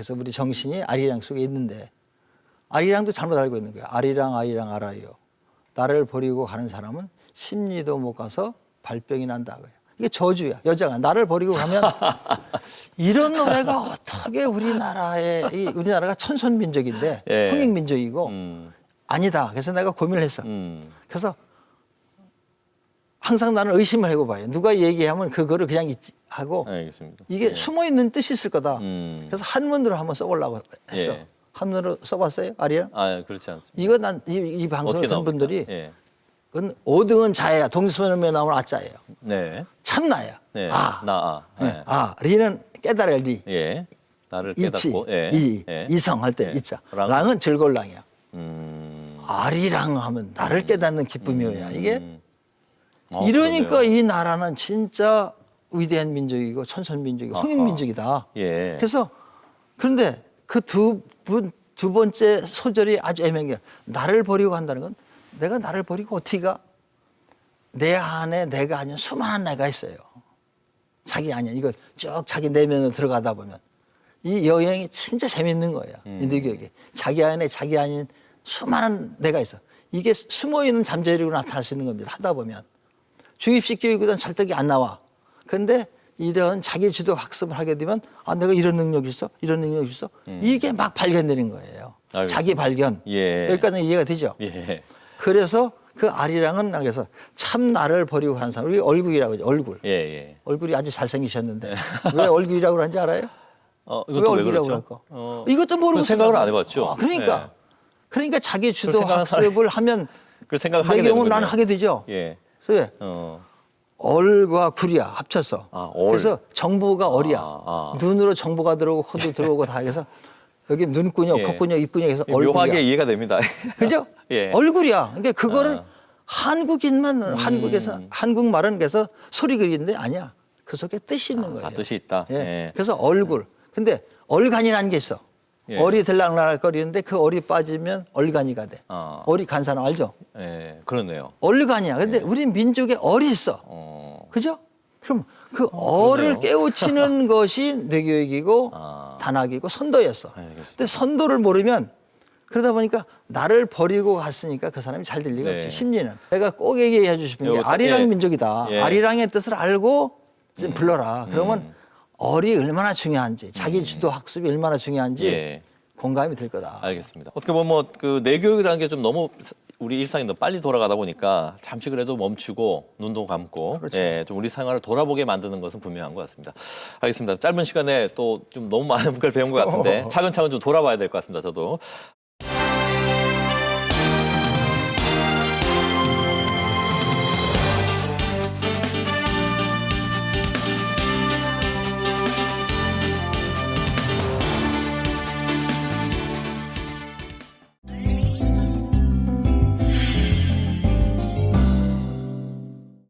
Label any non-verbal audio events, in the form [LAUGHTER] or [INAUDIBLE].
그래서 우리 정신이 아리랑 속에 있는데 아리랑도 잘못 알고 있는 거야. 아리랑 아리랑 알아요. 나를 버리고 가는 사람은 심리도 못 가서 발병이 난다. 이게 저주야. 여자가 나를 버리고 가면 [LAUGHS] 이런 노래가 어떻게 우리나라에 이 우리나라가 천손민족인데 예. 홍익민족이고 음, 아니다. 그래서 내가 고민을 했어. 음. 그래서 항상 나는 의심을 해봐요. 누가 얘기하면 그거를 그냥 하고 알겠습니다. 이게 예. 숨어 있는 뜻이 있을 거다. 음. 그래서 한문으로 한번 써보려고 했어. 예. 한문으로 써봤어요, 아리랑? 아, 그렇지 않습니다. 이거 난이 방송 어떻게 한 나옵니까? 분들이 예. 그건 오등은 자야, 동서면에 나오는 아자예요. 네. 참나야. 네. 아, 나 아. 네. 예. 아, 리는 깨달을 리. 예. 나를 이치, 깨닫고 예. 이, 예. 이성 할때 예. 이자. 랑. 랑은 즐거울 랑이야. 음. 아리랑 하면 나를 깨닫는 기쁨이야. 이게 음. 아, 이러니까 그러네요. 이 나라는 진짜 위대한 민족이고 천선민족이고. 홍익민족이다. 예. 그래서 그런데 그 두 분 두 번째 소절이 아주 애매한 게 나를 버리고 간다는 건 내가 나를 버리고 어떻게 가? 내 안에 내가 아닌 수많은 내가 있어요. 자기 아니야. 이거 쭉 자기 내면으로 들어가다 보면 이 여행이 진짜 재밌는 거예요. 음. 인도교육이. 자기 안에 자기 아닌 수많은 내가 있어. 이게 숨어 있는 잠재력으로 나타날 수 있는 겁니다. 하다 보면. 주입식 교육은 절대 안 나와. 근데 이런 자기 주도 학습을 하게 되면 아 내가 이런 능력이 있어 이런 능력이 있어 이게 막 발견되는 거예요 음. 알겠습니다. 자기 발견 예. 여기까지는 이해가 되죠 예. 그래서 그 아리랑은 그래서 참 나를 버리고 간 사람 우리 얼굴이라고 하죠 얼굴 예, 예. 얼굴이 아주 잘생기셨는데 왜 얼굴이라고 그런지 알아요? 어, 왜 얼굴이라고 그렇죠? 그럴까? 어, 이것도 모르고 그 생각을 안. 해봤죠. 아, 그러니까 예. 그러니까 자기 주도 학습을 하면 그 생각을 내 경우는. 나는 하게 되죠. 예. 그래서 왜? 어. 얼과 굴이야 합쳐서. 아, 얼. 그래서 정보가 얼이야. 아, 아. 눈으로 정보가 들어오고 코도 들어오고 다 해서 여기 눈구녕, [LAUGHS] 예. 콧구녕, 입구녕 해서 묘하게 얼굴이야. 이해가 됩니다. [LAUGHS] 그죠? [LAUGHS] 예. 얼굴이야. 그러니까 그거를 아. 음. 한국인만 한국에서 한국말은 그래서 소리 그리는데 아니야. 그 속에 뜻이 있는 거예요. 아, 뜻이 있다. 예. 예. 그래서 얼굴. 근데 얼간이라는 게 있어. 예. 얼이 들락날락거리는데 그 얼이 빠지면 얼간이가 돼. 아. 얼이 간 사람 알죠? 예. 그렇네요. 얼간이야. 근데 우리 민족에 얼이 있어. 어. 그죠? 그럼 그 얼을 그러네요. 깨우치는 [LAUGHS] 것이 뇌교육이고 아. 단학이고 선도였어. 알겠습니다. 근데 선도를 모르면 그러다 보니까 나를 버리고 갔으니까 그 사람이 잘 될 리가 네. 없지. 심리는. 내가 꼭 얘기해 주 싶은 게 요것도- 아리랑 예. 민족이다. 예. 아리랑의 뜻을 알고 좀 불러라. 그러면 음. 얼이 얼마나 중요한지, 자기 주도 학습이 얼마나 중요한지 예. 공감이 될 거다. 알겠습니다. 어떻게 보면 뭐그 내교육이라는 게 좀 너무 우리 일상이 너무 빨리 돌아가다 보니까 잠시 그래도 멈추고 눈도 감고 그렇죠. 예, 좀 우리 생활을 돌아보게 만드는 것은 분명한 것 같습니다. 알겠습니다. 짧은 시간에 또 좀 너무 많은 걸 배운 것 같은데 [LAUGHS] 차근차근 좀 돌아봐야 될 것 같습니다. 저도